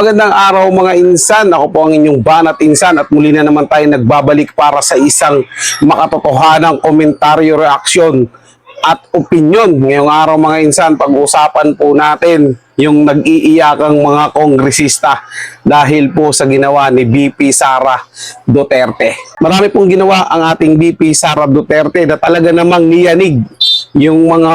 Magandang araw mga insan. Ako po ang inyong banat insan at muli na naman tayo nagbabalik para sa isang makatotohanang komentaryo, reaksyon at opinion. Ngayong araw mga insan, pag-uusapan po natin yung nag-iiyakang mga kongresista dahil po sa ginawa ni BP Sara Duterte. Marami pong ginawa ang ating BP Sara Duterte na talaga namang niyanig yung mga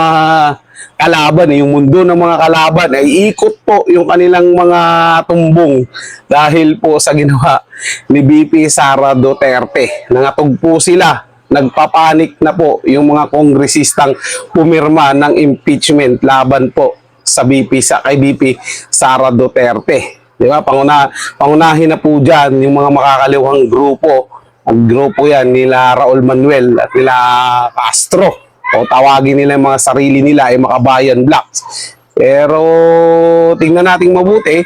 kalaban, eh, yung mundo ng mga kalaban, ay ikot po yung kanilang mga tumbong dahil po sa ginawa ni BP Sara Duterte. Nangatog po sila, nagpapanik na po yung mga kongresistang pumirma ng impeachment laban po sa BP sa kay BP Sara Duterte. Di ba? Panguna, pangunahin na po dyan yung mga makakaliwang grupo. Ang grupo yan nila Raul Manuel at nila Castro o tawagin nila mga sarili nila ay makabayan blocks. Pero tingnan nating mabuti,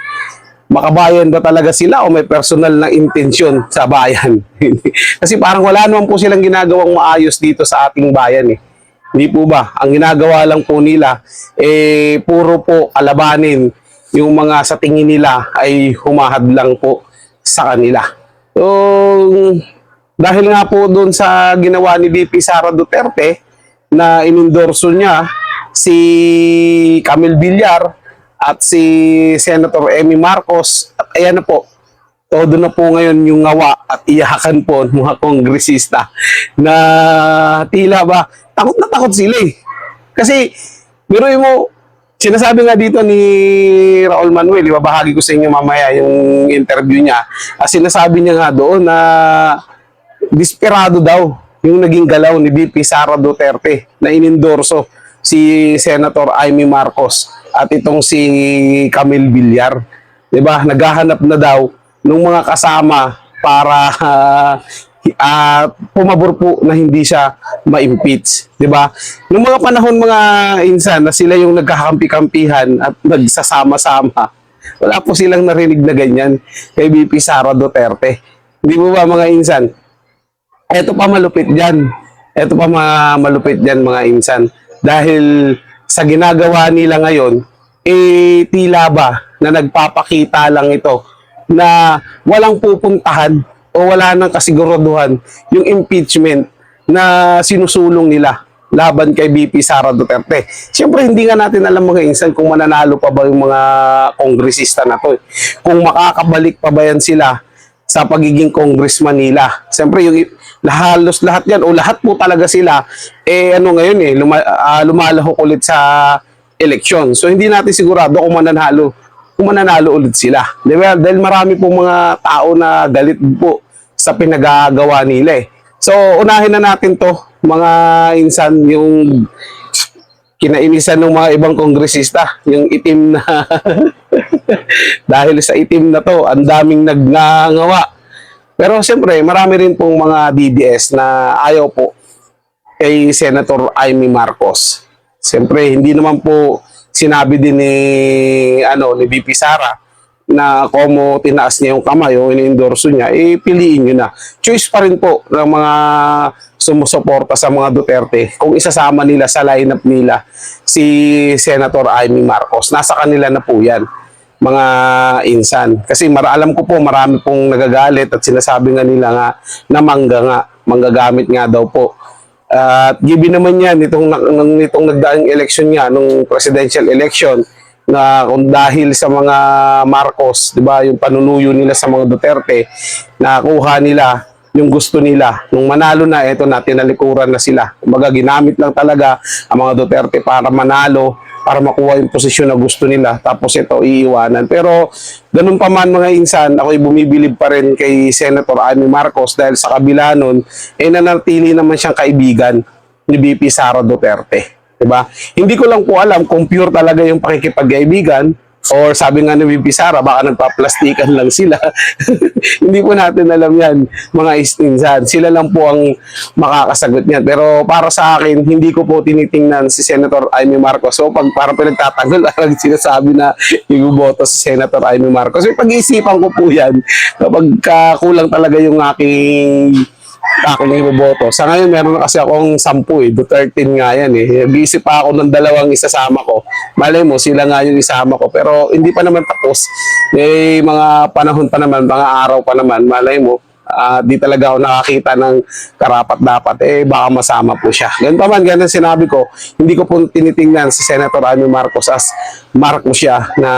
makabayan ba talaga sila o may personal na intensyon sa bayan? Kasi parang wala naman po silang ginagawang maayos dito sa ating bayan eh. Hindi po ba? Ang ginagawa lang po nila, eh, puro po kalabanin yung mga sa tingin nila ay humahad lang po sa kanila. So, dahil nga po doon sa ginawa ni BP Sara Duterte, na inendorso niya si Camille Villar at si Senator Amy Marcos at ayan na po todo na po ngayon yung ngawa at iyakan po ng mga kongresista na tila ba takot na takot sila eh. Kasi biruin mo sinasabi nga dito ni Raul Manuel, ibabahagi ko sa inyo mamaya yung interview niya. At sinasabi niya nga doon na desperado daw yung naging galaw ni BP Sara Duterte na inendorso si Senator Amy Marcos at itong si Camille Villar. 'Di ba? Naghahanap na daw ng mga kasama para uh, uh, pumabor po na hindi siya ma-impeach, 'di ba? Noong mga panahon mga insan na sila yung nagkakampi-kampihan at nagsasama-sama, wala po silang narinig na ganyan kay BP Sara Duterte. Hindi ba mga insan? Ito pa malupit dyan. Ito pa mga malupit dyan mga insan. Dahil sa ginagawa nila ngayon, eh tila ba na nagpapakita lang ito na walang pupuntahan o wala nang kasiguraduhan yung impeachment na sinusulong nila laban kay BP Sara Duterte. Siyempre, hindi nga natin alam mga insan kung mananalo pa ba yung mga kongresista na to. eh. Kung makakabalik pa ba yan sila sa pagiging congressman nila. Siyempre, yung halos lahat yan, o lahat po talaga sila, eh ano ngayon eh, luma, ah, lumalahok ulit sa eleksyon. So, hindi natin sigurado kung mananalo, kung mananalo ulit sila. Di? Dahil marami pong mga tao na galit po sa pinagagawa nila eh. So, unahin na natin to, mga insan, yung kinainisan ng mga ibang kongresista, yung itim na dahil sa itim na to, ang daming nagngangawa. Pero siyempre, marami rin pong mga DDS na ayaw po kay Senator Amy Marcos. Siyempre, hindi naman po sinabi din ni ano ni BP Sara na como tinaas niya yung kamay o in-endorso niya, eh piliin nyo na. Choice pa rin po ng mga sumusuporta sa mga Duterte kung isasama nila sa lineup nila si Senator Amy Marcos. Nasa kanila na po yan mga insan. Kasi mara, alam ko po marami pong nagagalit at sinasabi nga nila nga na mangga nga, manggagamit nga daw po. At given naman yan itong, nung, itong nagdaang election nga, nung presidential election, na kung dahil sa mga Marcos, 'di ba, yung panunuyo nila sa mga Duterte, nakuha nila yung gusto nila. Nung manalo na, eto na, tinalikuran na sila. Kumbaga, ginamit lang talaga ang mga Duterte para manalo, para makuha yung posisyon na gusto nila. Tapos ito, iiwanan. Pero, ganun pa man mga insan, ako'y bumibilib pa rin kay Senator Amy Marcos dahil sa kabila nun, eh nanatili naman siyang kaibigan ni BP Sara Duterte. Diba? Hindi ko lang po alam kung pure talaga yung pakikipagkaibigan or sabi nga ni BP Sara, baka nagpa-plastikan lang sila. Hindi po natin alam yan, mga istinsan. Sila lang po ang makakasagot niyan. Pero para sa akin, hindi ko po tinitingnan si Senator Amy Marcos. So pag para pinagtatanggol, parang sinasabi na ibuboto si Senator Amy Marcos. So pag-iisipan ko po yan, kapag ka kulang talaga yung aking aking iboboto. Sa ngayon, meron na kasi akong sampu eh. Duterte nga yan eh. Nag-iisip pa ako ng dalawang isasama ko. Malay mo, sila nga yung isama ko. Pero hindi pa naman tapos. May mga panahon pa naman, mga araw pa naman. Malay mo, ah, di talaga ako nakakita ng karapat dapat. Eh, baka masama po siya. Ganun pa man, ganun sinabi ko, hindi ko po tinitingnan si Senator Amy Marcos as Marcos siya na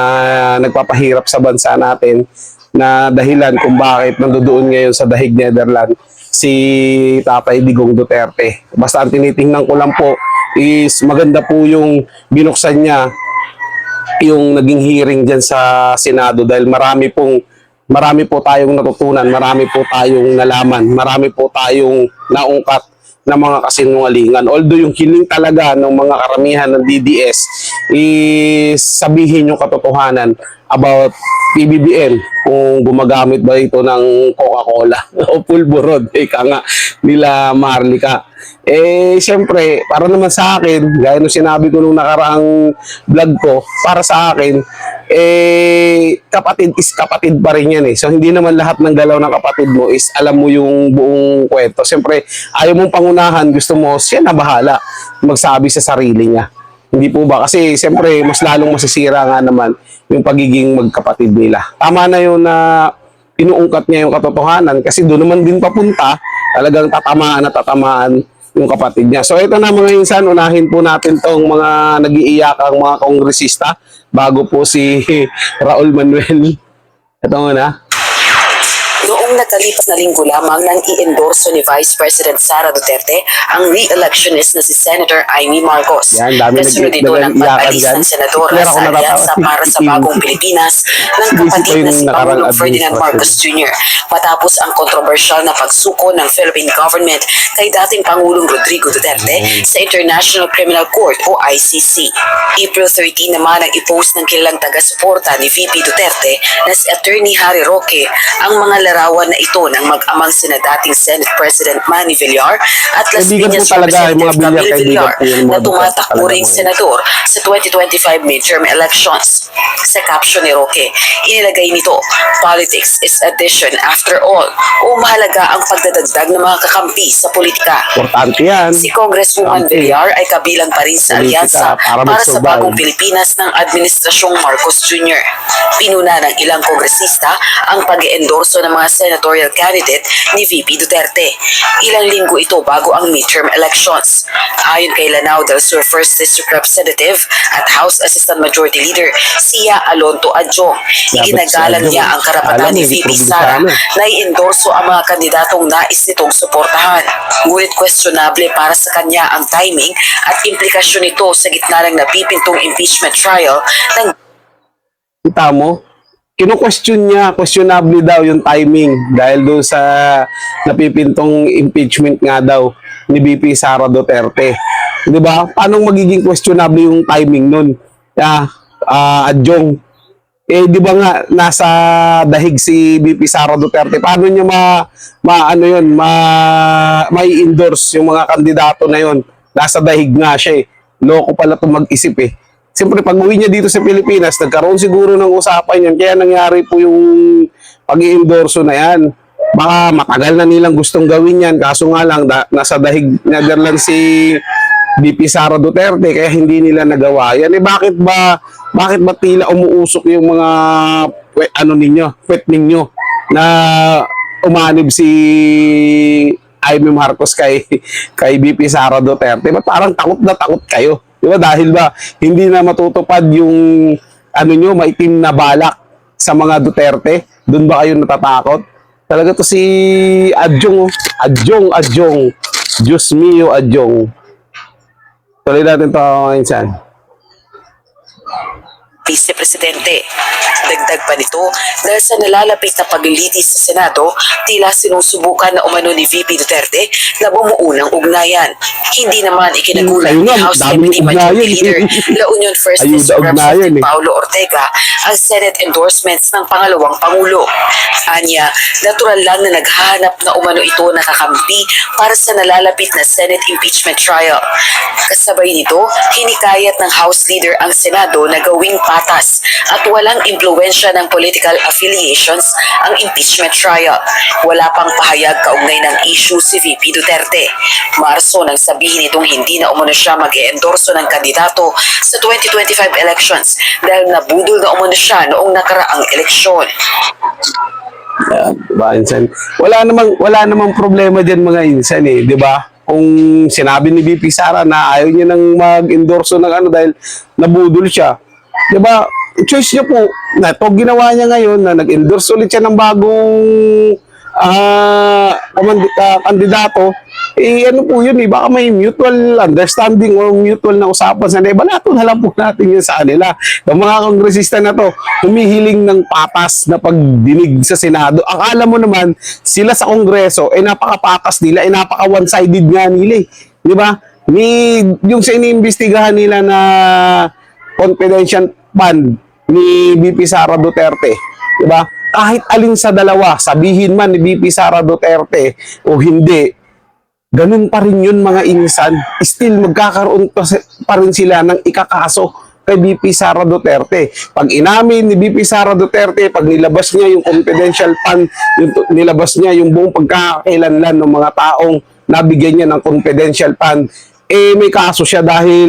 nagpapahirap sa bansa natin na dahilan kung bakit nandoon ngayon sa Dahig Netherlands si Tatay Digong Duterte. Basta ang tinitingnan ko lang po is maganda po yung binuksan niya yung naging hearing dyan sa Senado dahil marami pong marami po tayong natutunan, marami po tayong nalaman, marami po tayong naungkat na mga kasinungalingan. Although yung hiling talaga ng mga karamihan ng DDS is sabihin yung katotohanan about PBBM kung gumagamit ba ito ng Coca-Cola o pulburod, ika nga nila Marlica. Eh, siyempre, para naman sa akin, gaya nung sinabi ko nung nakaraang vlog ko, para sa akin, eh, kapatid is kapatid pa rin yan eh. So, hindi naman lahat ng galaw ng kapatid mo is alam mo yung buong kwento. Siyempre, ayaw mong pangunahan, gusto mo, siya na bahala magsabi sa sarili niya. Hindi po ba? Kasi siyempre, mas lalong masisira nga naman yung pagiging magkapatid nila. Tama na yun na inuungkat niya yung katotohanan kasi doon naman din papunta, talagang tatamaan at tatamaan yung kapatid niya. So ito na mga insan, unahin po natin tong mga nag-iiyakang mga kongresista bago po si Raul Manuel. Ito muna. Noong nakalipas na linggo lamang nang i-endorso ni Vice President Sara Duterte ang re-electionist na si Senator Amy Marcos. Yan, dami Kasunod ito ng pag-alis ng Senadora sa alyansa para sa bagong Pilipinas ng kapatid na si Pangulong Ferdinand. Marcos Jr. matapos ang kontrobersyal na pagsuko ng Philippine government kay dating Pangulong Rodrigo Duterte sa International Criminal Court o ICC. April 13 naman ang ipost ng kilalang taga-suporta ni VP Duterte na si Attorney Harry Roque ang mga larawan na ito ng mag-amang sina dating Senate President Manny Villar at Las Piñas Representative Camille Villar na tumatakbo ring senador sa 2025 midterm elections. Sa caption ni Roque, inilagay nito, Politics is addition after all o mahalaga ang pagdadagdag ng mga kakampi sa politika. Importante yan. Si Congresswoman. Villar ay kabilang pa rin sa alyansa para para sa bagong Pilipinas ng Administrasyong Marcos Jr. Pinuna ng ilang kongresista ang pag-endorso ng mga senatorial candidate ni VP Duterte. Ilang linggo ito bago ang midterm elections. Ayon kay Lanao del Sur 1st District Representative at House Assistant Majority Leader Sia Alonto Adjong, iginagalang niya ang karapatan ni VP. Sara na i-endorso ang mga kandidatong nais nitong suportahan. Ngunit questionable para sa kanya ang timing at implikasyon nito sa gitna ng napipintong impeachment trial ng Kita mo? Kino-question niya, questionable daw yung timing dahil doon sa napipintong impeachment nga daw ni BP Sara Duterte. 'Di ba? Paano magiging questionable yung timing nun? Ah adjong. Eh, di ba nga, nasa dahig si BP Sara Duterte. Paano niya ma, ma ano yun, ma, may endorse yung mga kandidato na yun? Nasa dahig nga siya eh. Loko pala itong mag-isip eh. Siyempre, pag uwi niya dito sa Pilipinas, nagkaroon siguro ng usapan yun. Kaya nangyari po yung pag-endorso na yan. Baka matagal na nilang gustong gawin yan. Kaso nga lang, da, nasa dahig Netherlands si BP Sara Duterte kaya hindi nila nagawa yan. Eh bakit ba bakit ba tila umuusok yung mga ano ninyo, pwet ninyo na umanib si Amy Marcos kay kay BP Sara Duterte? Ba't parang takot na takot kayo? Di ba? Dahil ba hindi na matutupad yung ano nyo, maitim na balak sa mga Duterte? Doon ba kayo natatakot? Talaga to si Adjong, oh. Adjong, Adjong. Diyos mio, Adjong. Tuloy natin ito mga insan. Vice Presidente. Dagdag pa nito, dahil sa nalalapit na paglilitis sa Senado, tila sinusubukan na umano ni VP Duterte na bumuo ng ugnayan. Hindi naman ikinagulat ni House Deputy Majority. Leader La Union First District Representative eh. Paulo Ortega ang Senate endorsements ng pangalawang Pangulo. Anya, natural lang na naghahanap na umano ito nakakampi para sa nalalapit na Senate impeachment trial. Kasabay nito, hinikayat ng House Leader ang Senado na gawing patas at walang impluensya ng political affiliations ang impeachment trial. Wala pang pahayag kaugnay ng issue si VP Duterte. Marso nang sabihin itong hindi na umano siya mag-endorso ng kandidato sa 2025 elections dahil nabudol na umano siya noong nakaraang eleksyon. Yan, diba? Wala namang wala namang problema diyan mga insan eh, 'di ba? Kung sinabi ni VP Sara na ayaw niya nang mag-endorso ng ano dahil nabudol siya, 'di ba? Choice niya po. Na to ginawa niya ngayon na nag-endorse ulit siya ng bagong ah ah, kandidato, eh ano po yun eh, baka may mutual understanding or mutual na usapan sa nila. Balato na lang po natin yun sa kanila. Yung mga kongresista na to, humihiling ng patas na pagdinig sa Senado. Akala mo naman, sila sa Kongreso, eh napakapatas nila, eh napaka one-sided nga nila eh. Di ba? Ni, yung sa iniimbestigahan nila na confidential fund ni BP Sara Duterte, di ba? Kahit alin sa dalawa, sabihin man ni BP Sara Duterte o hindi, ganun pa rin yun mga insan. Still magkakaroon pa, rin sila ng ikakaso kay BP Sara Duterte. Pag inamin ni BP Sara Duterte, pag nilabas niya yung confidential fund, yung, nilabas niya yung buong pagkakailanlan ng mga taong nabigyan niya ng confidential fund, eh may kaso siya dahil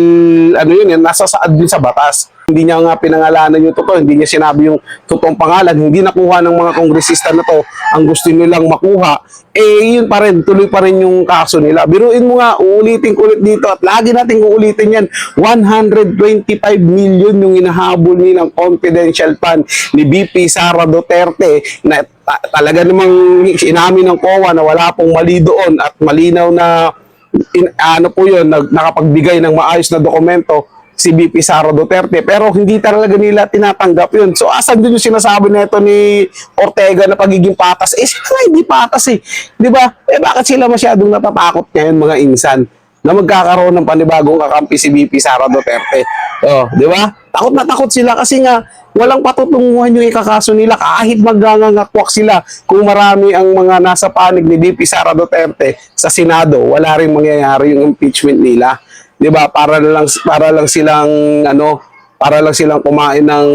ano yun, nasa saad din sa batas. Hindi niya nga pinangalanan yung totoo, hindi niya sinabi yung totoong pangalan, hindi nakuha ng mga kongresista na to ang gusto nilang makuha, eh yun pa rin, tuloy pa rin yung kaso nila. Biruin mo nga, uulitin ko ulit dito at lagi natin uulitin yan, 125 million yung inahabol nilang confidential fund ni BP Sara Duterte na ta- talaga namang inamin ng COA na wala pong mali doon at malinaw na in, ano po yun, nag, nakapagbigay ng maayos na dokumento si BP Sara Duterte pero hindi talaga nila tinatanggap yun. So asan din yung sinasabi nito ni Ortega na pagiging patas? Eh sila nga hindi patas eh. Di ba? Eh bakit sila masyadong natatakot ngayon mga insan na magkakaroon ng panibagong kakampi si BP Sara Duterte? Oh, di ba? Takot na takot sila kasi nga walang patutunguhan yung ikakaso nila kahit magangangakwak sila kung marami ang mga nasa panig ni BP Sara Duterte sa Senado, wala rin mangyayari yung impeachment nila. 'Di ba? Para lang para lang silang ano, para lang silang kumain ng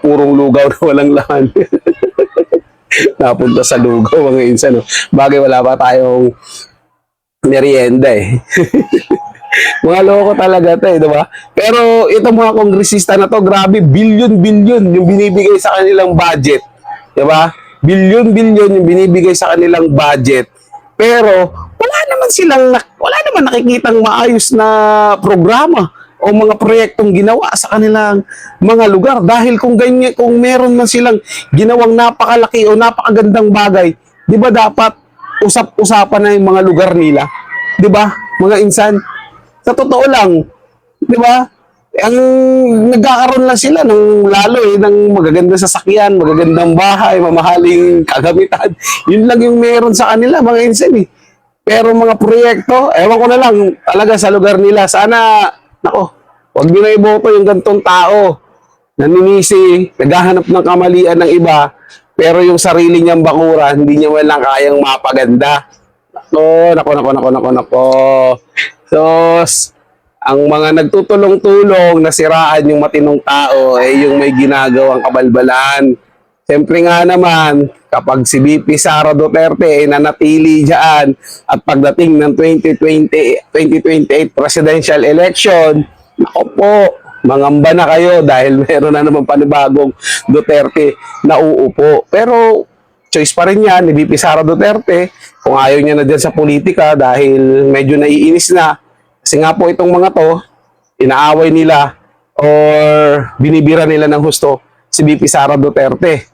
purong lugaw na walang laman. Napunta sa lugaw mga insan. No? Bagay wala pa tayong merienda eh. mga loko talaga to eh, di ba? Pero itong mga kongresista na to, grabe, billion-billion yung binibigay sa kanilang budget. Di ba? Billion-billion yung binibigay sa kanilang budget. Pero wala naman silang, wala naman nakikitang maayos na programa o mga proyektong ginawa sa kanilang mga lugar dahil kung ganyan kung meron man silang ginawang napakalaki o napakagandang bagay, 'di ba dapat usap-usapan na yung mga lugar nila, 'di ba? Mga insan, sa totoo lang, 'di ba? Ang nagkakaroon lang sila ng lalo eh ng magagandang sasakyan, magagandang bahay, mamahaling kagamitan. Yun lang yung meron sa kanila mga insan eh. Pero mga proyekto, ewan ko na lang, talaga sa lugar nila, sana, nako, wag nyo na iboto yung gantong tao. Naninisi, naghahanap ng kamalian ng iba, pero yung sarili niyang bakura, hindi niya walang kayang mapaganda. Nako, nako, nako, nako, nako, nako. So, ang mga nagtutulong-tulong na siraan yung matinong tao ay yung may ginagawang kabalbalan. Siyempre nga naman, kapag si BP Sara Duterte ay nanatili dyan at pagdating ng 2020, 2028 presidential election, ako po, mangamba na kayo dahil meron na naman panibagong Duterte na uupo. Pero choice pa rin yan ni BP Sara Duterte kung ayaw niya na dyan sa politika dahil medyo naiinis na. Kasi nga po itong mga to, inaaway nila or binibira nila ng husto si BP Sara Duterte.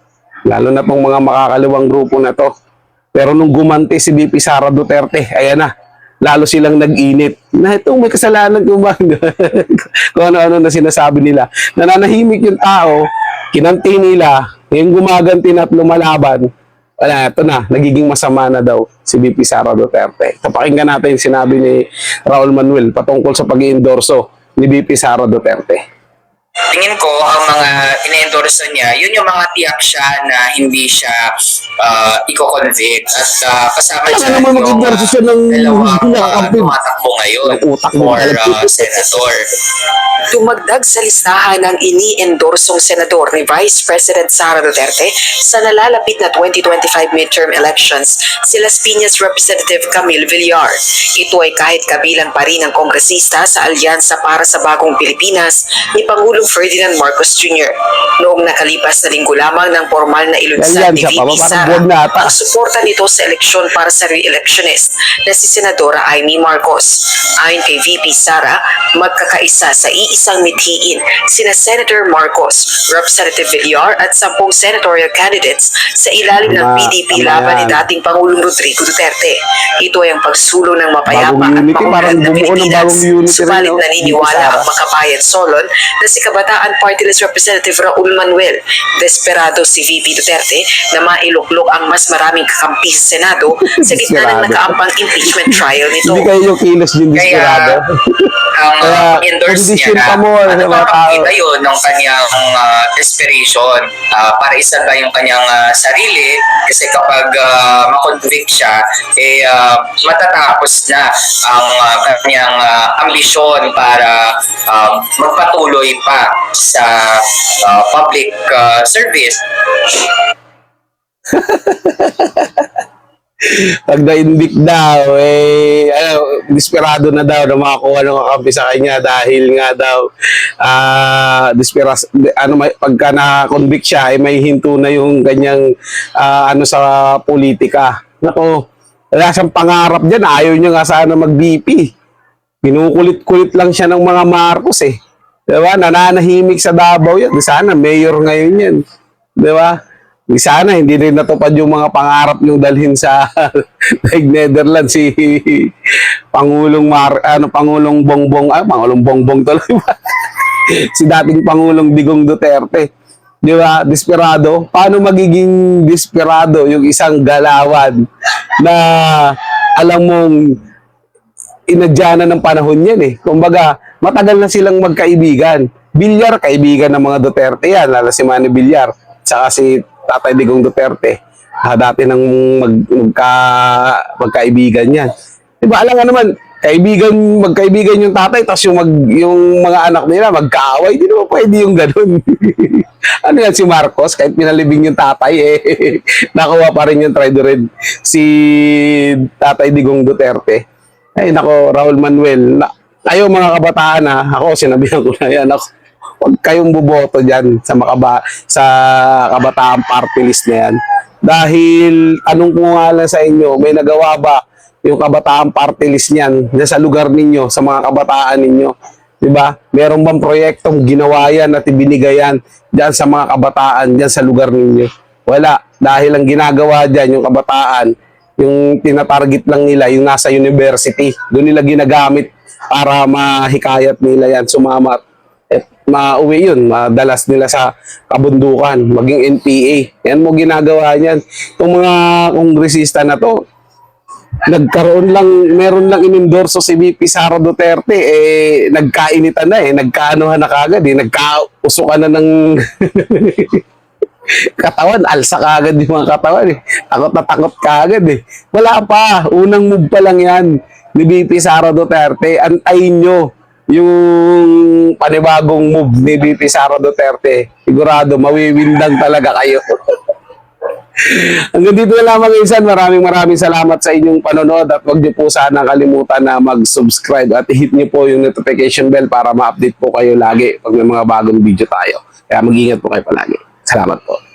Lalo na pong mga makakaliwang grupo na to. Pero nung gumanti si BP Sara Duterte, ayan na, lalo silang nag-init. Na itong may kasalanan ba, kung ano-ano na sinasabi nila. Nananahimik yung tao, kinanti nila, yung gumaganti na at lumalaban, wala, ito na, nagiging masama na daw si BP Sara Duterte. Kapakinggan natin sinabi ni Raul Manuel patungkol sa pag-iendorso ni BP Sara Duterte. Tingin ko ang mga ine-endorse niya, yun yung mga tiyak siya na hindi siya uh, i-convict. At ah, kasama siya naman mag-endorse siya ng dalawang uh, tumatakbo ngayon Ng utak mo, ko. uh, senator. Dumagdag sa listahan ng ini-endorsong senador ni Vice President Sara Duterte sa nalalapit na 2025 midterm elections si Las Piñas Representative Camille Villar. Ito ay kahit kabilang pa rin ng kongresista sa Alyansa para sa Bagong Pilipinas ni Pangulong Ferdinand Marcos Jr. Noong nakalipas na linggo lamang ng formal na ilunsad ni? VP Sara ang suporta nito sa eleksyon para sa re-electionist na si Senadora Amy Marcos. Ayon kay VP Sara, magkakaisa sa iisang mithiin sina Senator Marcos, Representative Villar at sampung senatorial candidates sa ilalim ng PDP laban ni dating Pangulong Rodrigo Duterte. Ito ay ang pagsulong ng mapayapa at maunlad na Pilipinas. Subalit naniniwala ang makabayan Solon na si Kabataan Party List Representative Raul Manuel. Desperado si VP Duterte na mailuklok ang mas maraming kakampi sa Senado sa gitna ng nakaampang impeachment trial nito. Hindi kayo yung kilos yung Kaya, desperado. ang Kaya, uh, endorse niya na, mo ano makikita yun ng kanyang uh, desperation uh, para isa ba yung kanyang uh, sarili kasi kapag uh, makonvict siya eh uh, matatapos na ang uh, kanyang uh, ambisyon para uh, magpatuloy pa sa uh, public uh, service Pag na-indict daw, eh, ano, desperado na daw na makakuha ng kakampi sa kanya dahil nga daw, ah, desperas, ano, may, pagka na-convict siya, eh, may hinto na yung kanyang, ah, ano, sa politika. Nako, wala siyang pangarap dyan, ayaw niya nga sana mag-VP. Kinukulit-kulit lang siya ng mga Marcos eh. Diba? Nananahimik sa Davao yan. Sana, mayor ngayon yan. Diba? Di Sana, hindi rin natupad yung mga pangarap yung dalhin sa like Netherlands si Pangulong Mar, ano, Pangulong Bongbong, ah, Pangulong Bongbong tuloy ba? si dating Pangulong Digong Duterte. Di ba? Desperado. Paano magiging desperado yung isang galawan na alam mong inadyanan ng panahon yan eh. Kumbaga, matagal na silang magkaibigan. Bilyar, kaibigan ng mga Duterte yan. Lalo si Manny Bilyar. Tsaka si Tatay Digong Duterte. Ah, dati nang mag, magka, magkaibigan yan. Diba, alam nga naman, kaibigan, magkaibigan yung tatay, tapos yung, mag, yung mga anak nila magkaaway, di naman pwede yung ganun. ano yan si Marcos, kahit pinalibing yung tatay, eh, nakuha pa rin yung traitor si Tatay Digong Duterte. Ay, nako, Raul Manuel. Na, kayo mga kabataan ha, ako sinabihan ko na yan. Ako, huwag kayong buboto dyan sa, makaba, sa kabataan party list na yan. Dahil, anong ko nga lang sa inyo, may nagawa ba yung kabataan party list niyan dyan sa lugar ninyo, sa mga kabataan ninyo? Di ba? Meron bang proyektong ginawa yan at ibinigayan dyan sa mga kabataan, dyan sa lugar ninyo? Wala. Dahil ang ginagawa dyan, yung kabataan, yung tinatarget lang nila, yung nasa university. Doon nila ginagamit para mahikayat nila yan, sumama at mauwi yun, madalas nila sa kabundukan, maging NPA. Yan mo ginagawa niyan. Itong mga kongresista na to, nagkaroon lang, meron lang inendorso si VP Sara Duterte, eh, nagkainitan na eh, nagkaanuhan na kagad eh, nagkausukan na ng katawan, alsa kagad yung mga katawan eh. Takot na takot kagad eh. Wala pa, unang move pa lang yan ni VP Sara Duterte. Antayin nyo yung panibagong move ni VP Sara Duterte. Sigurado, mawiwindang talaga kayo. Hanggang dito na lamang insan. Maraming maraming salamat sa inyong panonood at huwag niyo po sana kalimutan na mag-subscribe at hit niyo po yung notification bell para ma-update po kayo lagi pag may mga bagong video tayo. Kaya mag-ingat po kayo palagi. Salamat po.